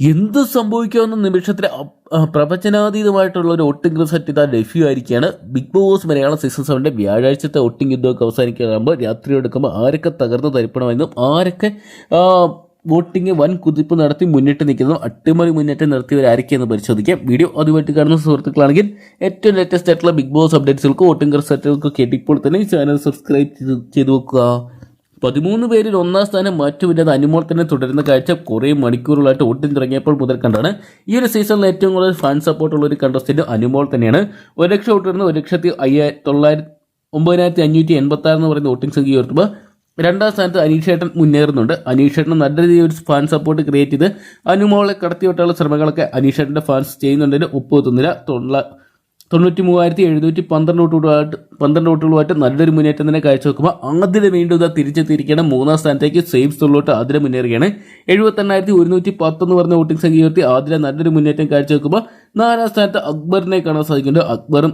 എന്ത് സംഭവിക്കാവുന്ന നിമിഷത്തിൽ പ്രവചനാതീതമായിട്ടുള്ള ഒരു ഒട്ടിംഗ് സെറ്റ് ഇതാ ലഭ്യമായിരിക്കുകയാണ്. ബിഗ് ബോസ് മലയാളം സീസൺ സെവന്റെ വ്യാഴാഴ്ചത്തെ ഒട്ടിംഗ് യുദ്ധമൊക്കെ അവസാനിക്കുമ്പോൾ രാത്രി എടുക്കുമ്പോൾ ആരൊക്കെ തകർന്ന് തരിപ്പണമെന്നും ആരൊക്കെ വോട്ടിംഗ് വൻ കുതിപ്പ് നടത്തി മുന്നിട്ട് നിൽക്കുന്നു അട്ടിമറി മുന്നേറ്റം നടത്തിയവരായിരിക്കും ആരൊക്കെയെന്ന് പരിശോധിക്കാം. വീഡിയോ അതുമായിട്ട് കാണുന്ന സുഹൃത്തുക്കളാണെങ്കിൽ ഏറ്റവും ലേറ്റസ്റ്റ് ആയിട്ടുള്ള ബിഗ് ബോസ് അപ്ഡേറ്റ്സുകൾക്ക് വോട്ടിംഗ് റിസൾട്ടുകൾക്ക് കേട്ടിപ്പോൾ തന്നെ ചാനൽ സബ്സ്ക്രൈബ് ചെയ്ത് ചെയ്തു വെക്കുക. പതിമൂന്ന് പേരിൽ ഒന്നാം സ്ഥാനം മാറ്റമില്ലാതെ അനുമോൾ തന്നെ തുടരുന്ന കാഴ്ച കുറേ മണിക്കൂറുകളായിട്ട് ഓട്ടം തുടങ്ങിയപ്പോൾ മുതൽ കണ്ടാണ്. ഈ ഒരു സീസണിൽ ഏറ്റവും കൂടുതൽ ഫാൻ സപ്പോർട്ടുള്ള ഒരു കണ്ടസ്റ്റന്റ് അനുമോൾ തന്നെയാണ്. ഒരു ലക്ഷം വോട്ടിരുന്ന ഒരു ലക്ഷത്തി തൊള്ളായിരത്തി ഒമ്പതിനായിരത്തി അഞ്ഞൂറ്റി എന്ന് പറയുന്ന വോട്ടിംഗ് സംഖ്യ ഉയർത്തുമ്പോൾ രണ്ടാം സ്ഥാനത്ത് അനീഷേട്ടൻ മുന്നേറുന്നുണ്ട്. അനീഷേട്ടൻ നല്ല രീതിയിൽ ഒരു ഫാൻ സപ്പോർട്ട് ക്രിയേറ്റ് ചെയ്ത് അനുമോളെ കടത്തിവിട്ടുള്ള ശ്രമങ്ങളൊക്കെ അനീഷേട്ടന്റെ ഫാൻസ് ചെയ്യുന്നുണ്ടെങ്കിൽ ഒപ്പുവെത്തുന്നില്ല തൊള്ള തൊണ്ണൂറ്റി മൂവായിരത്തി എഴുന്നൂറ്റി പന്ത്രണ്ട് വോട്ടുകളുമായിട്ട് പന്ത്രണ്ട് വോട്ടുകളുമായിട്ട് നല്ലൊരു മുന്നേറ്റം തന്നെ കാഴ്ചവെക്കുമ്പോൾ ആദ്യം വീണ്ടും ഇതാ തിരിച്ചെത്തിയിരിക്കുകയാണ്. മൂന്നാം സ്ഥാനത്തേക്ക് സേഫ് തൊള്ളോട്ട് ആദ്യം മുന്നേറുകയാണ്. എഴുപത്തെണ്ണായിരത്തി ഒരുന്നൂറ്റി പത്തെന്ന് പറഞ്ഞ വോട്ടിംഗ് സംഖ്യ ഉയർത്തി ആദ്യം നല്ലൊരു മുന്നേറ്റം കാഴ്ചവെക്കുമ്പോൾ നാലാം സ്ഥാനത്ത് അക്ബറിനെ കാണാൻ സാധിക്കുന്നുണ്ട്. അക്ബറും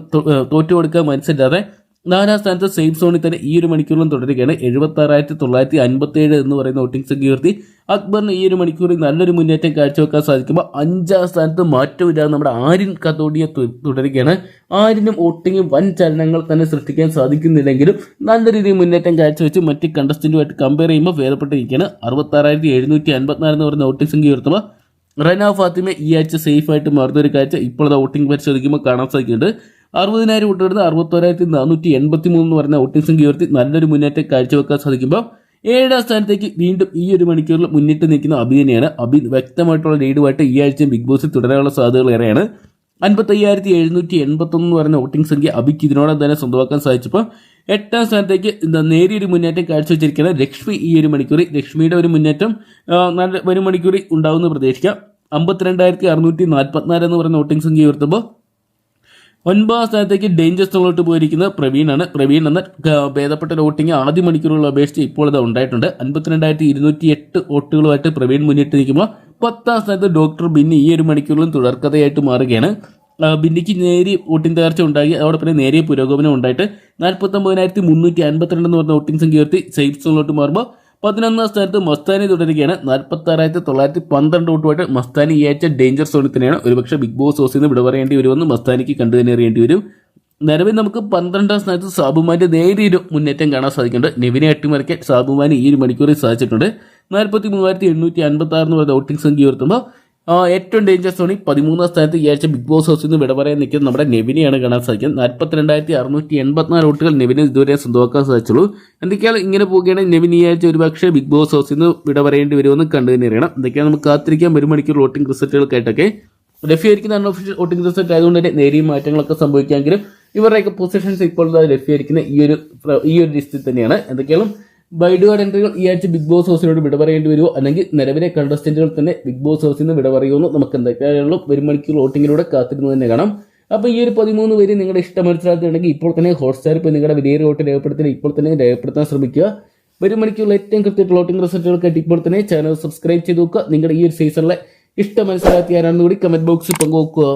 തോറ്റുകൊടുക്കാൻ മനസ്സിലാതെ നാലാം സ്ഥാനത്ത് സേഫ് സോണിൽ തന്നെ ഈ ഒരു മണിക്കൂറിലും തുടരുകയാണ്. എഴുപത്തി ആറായിരത്തി തൊള്ളായിരത്തി അൻപത്തി ഏഴ് എന്ന് പറയുന്ന വോട്ടിംഗ് ഉയർത്തി. അക്ബറിന് ഈ ഒരു മണിക്കൂറിൽ നല്ലൊരു മുന്നേറ്റം കാഴ്ചവെക്കാൻ സാധിക്കുമ്പോൾ അഞ്ചാം സ്ഥാനത്ത് മാറ്റമില്ലാതെ നമ്മുടെ ആര്യൻ കത്തോടിയെ തു- തുടരുകയാണ്. ആര്യനും വോട്ടിംഗ് വൻ ചലനങ്ങൾ തന്നെ സൃഷ്ടിക്കാൻ സാധിക്കുന്നില്ലെങ്കിലും നല്ല രീതിയിൽ മുന്നേറ്റം കാഴ്ചവെച്ച് മറ്റ് കണ്ടസ്റ്റന്റുമായിട്ട് കമ്പയർ ചെയ്യുമ്പോൾ ഭേദപ്പെട്ടിരിക്കുകയാണ് അറുപത്താറായിരത്തി എഴുന്നൂറ്റി അൻപത്തിനാല് എന്ന് പറയുന്ന വോട്ടിംഗ് സംഖ്യ ഉയർത്തുമ്പോൾ റന ഫാത്തിമ ഈ ആഴ്ച സേഫായിട്ട് മാറുന്ന ഒരു കാഴ്ച ഇപ്പോഴത്തെ വോട്ടിംഗ് പരിശോധിക്കുമ്പോൾ കാണാൻ സാധിക്കുന്നുണ്ട്. അറുപതിനായിരം വോട്ടുകളുടെ അറുപത്തോരായിരത്തി നാനൂറ്റി എൺപത്തി മൂന്ന് എന്ന് പറഞ്ഞ വോട്ടിംഗ് സംഖ്യ ഉയർത്തി നല്ലൊരു മുന്നേറ്റം കാഴ്ചവെക്കാൻ സാധിക്കുമ്പോൾ ഏഴാം സ്ഥാനത്തേക്ക് വീണ്ടും ഈ ഒരു മണിക്കൂറിൽ മുന്നിട്ട് നിൽക്കുന്ന അഭി തന്നെയാണ്. അഭി വ്യക്തമായിട്ടുള്ള ലീഡുമായിട്ട് ഈ ആഴ്ചയും ബിഗ് ബോസിൽ തുടരാനുള്ള സാധ്യതകൾ ഏറെയാണ്. അൻപത്തയ്യായിരത്തി എഴുന്നൂറ്റി എൺപത്തൊന്ന് എന്ന് പറയുന്ന വോട്ടിംഗ് സംഖ്യ അഭിക്ക് ഇതിനോടൊപ്പം തന്നെ സ്വന്തമാക്കാൻ സാധിച്ചപ്പോൾ എട്ടാം സ്ഥാനത്തേക്ക് നേരിയൊരു മുന്നേറ്റം കാഴ്ചവെച്ചിരിക്കുന്ന ലക്ഷ്മി ഈ ഒരു മണിക്കൂറിൽ ലക്ഷ്മിയുടെ ഒരു മുന്നേറ്റം നല്ല ഒരു മണിക്കൂറിൽ ഉണ്ടാവുമെന്ന് പ്രതീക്ഷിക്കാം. അമ്പത്തിരണ്ടായിരത്തി അറുന്നൂറ്റി നാൽപ്പത്തിനാല് എന്ന് പറഞ്ഞ വോട്ടിംഗ് സംഖ്യ ഉയർത്തുമ്പോൾ ഒൻപതാം സ്ഥാനത്തേക്ക് ഡേഞ്ചർ സോണിലോട്ട് പോയിരിക്കുന്നത് പ്രവീണാണ് പ്രവീൺ എന്ന ഭേദപ്പെട്ട വോട്ടിംഗ് ആദ്യ മണിക്കൂറുകൾ അപേക്ഷിച്ച് ഇപ്പോൾ ഇത് ഉണ്ടായിട്ടുണ്ട്. അൻപത്തിരണ്ടായിരത്തി ഇരുന്നൂറ്റി എട്ട് വോട്ടുകളുമായിട്ട് പ്രവീൺ മുന്നിട്ട് നിൽക്കുമ്പോൾ പത്താം സ്ഥാനത്ത് ഡോക്ടർ ബിന്നി ഈ ഒരു മണിക്കൂറിലും തുടർക്കഥയായിട്ട് മാറുകയാണ്. ബിന്നിക്ക് നേരിയ വോട്ടിംഗ് തകർച്ച ഉണ്ടായി. അതോടൊപ്പം പിന്നെ നേരിയ പുരോഗമനം ഉണ്ടായിട്ട് നാൽപ്പത്തൊമ്പതിനായിരത്തി മുന്നൂറ്റി അൻപത്തിരണ്ട് എന്ന് പറഞ്ഞ വോട്ടിംഗ് സംഖ്യ ഉയർത്തി സേഫ് സോണിലോട്ട് മാറുമ്പോൾ പതിനൊന്നാം സ്ഥാനത്ത് മസ്താനി തുടരുകയാണ്. നാൽപ്പത്തി ആറായിരത്തി തൊള്ളായിരത്തി പന്ത്രണ്ട് വോട്ടുമായിട്ട് മസ്താനി ആഴ്ച ഡേഞ്ചർ സോണിൽ തന്നെയാണ് ഒരുപക്ഷെ ബിഗ് ബോസ് ഹൗസിൽ നിന്ന് വിട പറയേണ്ടി വരുമെന്ന് മസ്താനിക്ക് കണ്ടു തന്നെ അറിയേണ്ടി വരും. നിലവിൽ നമുക്ക് പന്ത്രണ്ടാം സ്ഥാനത്ത് സാബുമാന്റെ നേരിയൊരു മുന്നേറ്റം കാണാൻ സാധിക്കുന്നുണ്ട്. നെവിനെ അട്ടിമറിക്കാൻ സാബുമാന് ഈ ഒരു മണിക്കൂറിൽ സാധിച്ചിട്ടുണ്ട്. നാൽപ്പത്തി മൂവായിരത്തി എണ്ണൂറ്റി അൻപത്തി ആറ് എന്ന് പറയുന്ന വോട്ടിംഗ് സംഖ്യ ഉയർത്തുമ്പോൾ ഏറ്റവും ഡേഞ്ചർ സോണി പതിമൂന്നാം സ്ഥാനത്ത് ഈ ആഴ്ച ബിഗ് ബോസ് ഹൗസിൽ നിന്ന് വിട പറയാൻ നിൽക്കുന്നത് നമ്മുടെ നെവിനെയാണ് കാണാൻ സാധിക്കുന്നത് നാൽപ്പത്തിരണ്ടായിരത്തി അറുന്നൂറ്റി എൺപത്തിനാല് വോട്ടുകൾ നെവിന് ഇതുവരെ സ്വന്തമാക്കാൻ സാധിച്ചുള്ളൂ. എന്തൊക്കെയാണ് ഇങ്ങനെ പോവുകയാണെങ്കിൽ നെവിൻ ഈ ആഴ്ച ഒരു പക്ഷേ ബിഗ് ബോസ് ഹൗസിൽ നിന്ന് വിട പറയേണ്ടി വരുമെന്ന് കണ്ടു തന്നെ അറിയണം. എന്തൊക്കെയാണ് നമുക്ക് കാത്തിരിക്കാൻ ഒരു മണിക്കൂർ വോട്ടിംഗ് റിസൾട്ടുകൾക്കായിട്ടൊക്കെ? ലഭ്യമായിരിക്കുന്ന അൺഒഫീഷ്യൽ വോട്ടിംഗ് റിസൾട്ട് ആയതുകൊണ്ട് തന്നെ നേരിയ മാറ്റങ്ങളൊക്കെ സംഭവിക്കാമെങ്കിലും ഇവരുടെയൊക്കെ പൊസിഷൻസ് ഇപ്പോൾ ലഭ്യമായിരിക്കുന്ന ഈ ഒരു ഈ ഒരു ലിസ്റ്റിൽ തന്നെയാണ്. എന്തൊക്കെയാണ് ബൈഡുകാർ എൻട്രികൾ ഈ ആഴ്ച ബിഗ് ബോസ് ഹൗസിനോട് വിട പറയേണ്ടി വരുമോ? അല്ലെങ്കിൽ നിലവിലെ കണ്ടസ്റ്റന്റുകൾ തന്നെ ബിഗ് ബോസ് ഹൗസിൽ നിന്ന് വിട പറയുമെന്ന് നമുക്ക് എന്തൊക്കെയാണല്ലോ ഒരു മണിക്കൂർ വോട്ടിങ്ങിലൂടെ കാത്തിരുന്ന് തന്നെ കാണാം. അപ്പോൾ ഈ ഒരു പതിമൂന്ന് പേര് നിങ്ങളുടെ ഇഷ്ടം മനസ്സിലാക്കുകയാണെങ്കിൽ ഇപ്പോൾ തന്നെ ഹോട്ട്സ്റ്റാർ ഇപ്പോൾ നിങ്ങളുടെ വിലയേറിയ വോട്ട് രേഖപ്പെടുത്തി ഇപ്പോൾ തന്നെ രേഖപ്പെടുത്താൻ ശ്രമിക്കുക. ഒരു മണിക്കൂറിൽ ഏറ്റവും കൃത്യമായിട്ട് വോട്ടിംഗ് റിസൾട്ടുകൾക്കായിട്ട് ഇപ്പോൾ തന്നെ ചാനൽ സബ്സ്ക്രൈബ് ചെയ്ത് നോക്കുക. നിങ്ങളുടെ ഈ ഒരു സീസണിലെ ഇഷ്ടം മനസ്സിലാക്കിയാരാണെന്ന് കൂടി കമന്റ് ബോക്സിൽ പങ്കുവെക്കുക.